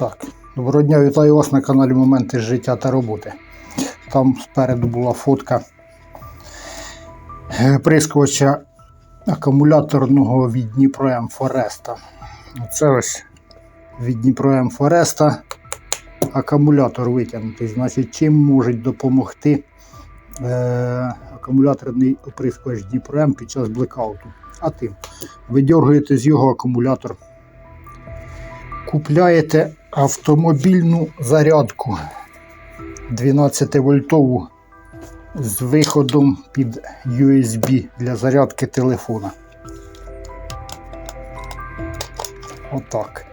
Так, доброго дня, вітаю вас на каналі Моменти життя та роботи. Там спереду була фотка е, прискувача акумуляторного від Дніпро М Фореста. Це ось від Дніпро М Фореста акумулятор витягнутий. Значить, чим можуть допомогти е, акумуляторний оприскувач Дніпро М під час блекауту. А тим, ви дергаєте з його акумулятор купляєте автомобільну зарядку 12 вольтову з виходом під USB для зарядки телефона. Отак.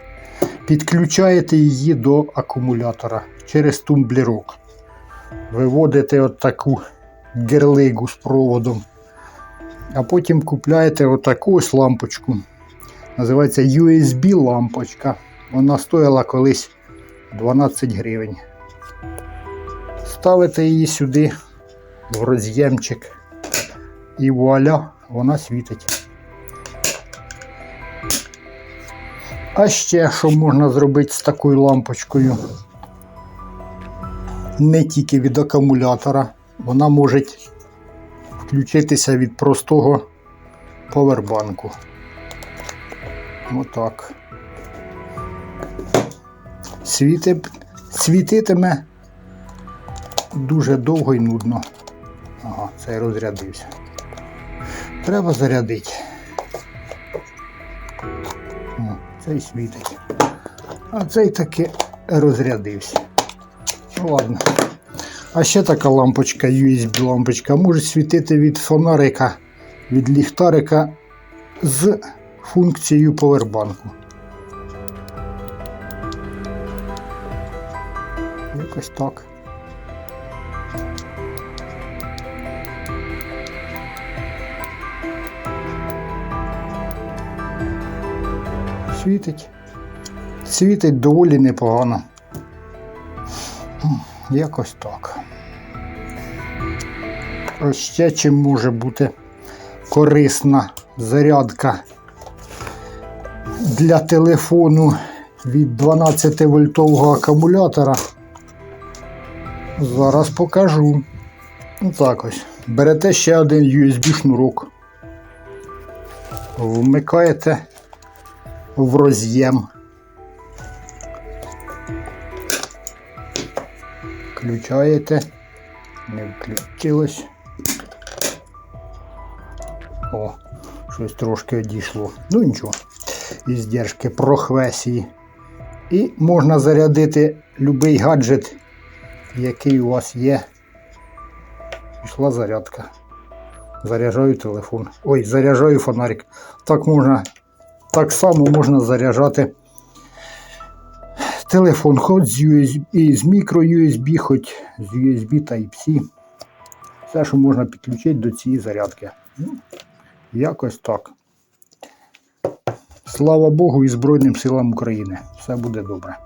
Підключаєте її до акумулятора через тумблерок. Виводите отаку герлигу з проводом. А потім купляєте отаку ось лампочку. Називається USB лампочка. Вона стояла колись 12 гривень. Ставите її сюди в роз'ємчик. І вуаля, вона світить. А ще що можна зробити з такою лампочкою? Не тільки від акумулятора, вона може включитися від простого повербанку. Отак. Світи, світитиме дуже довго і нудно. Ага, цей розрядився. Треба зарядити. О, цей світить. А цей таки розрядився. Ладно. А ще така лампочка, USB лампочка, може світити від фонарика, від ліхтарика з функцією повербанку. Якось так. Світить. Світить доволі непогано. Якось так. Ось ще чим може бути корисна зарядка для телефону від 12 вольтового акумулятора. Зараз покажу. Отак ось. Берете ще один USB шнурок. Вмикаєте в роз'єм. Включаєте. Не включилось. О, щось трошки одійшло. Ну нічого. Іздержки прохвесії. І можна зарядити будь-який гаджет, який у вас є. Пішла зарядка. Заряджаю телефон. Ой, заряджаю фонарик. Так можна, так само можна заряджати телефон, хоч з USB, з мікро USB, хоч з USB Type-C. Все, що можна підключити до цієї зарядки. Ну, якось так. Слава Богу і Збройним силам України. Все буде добре.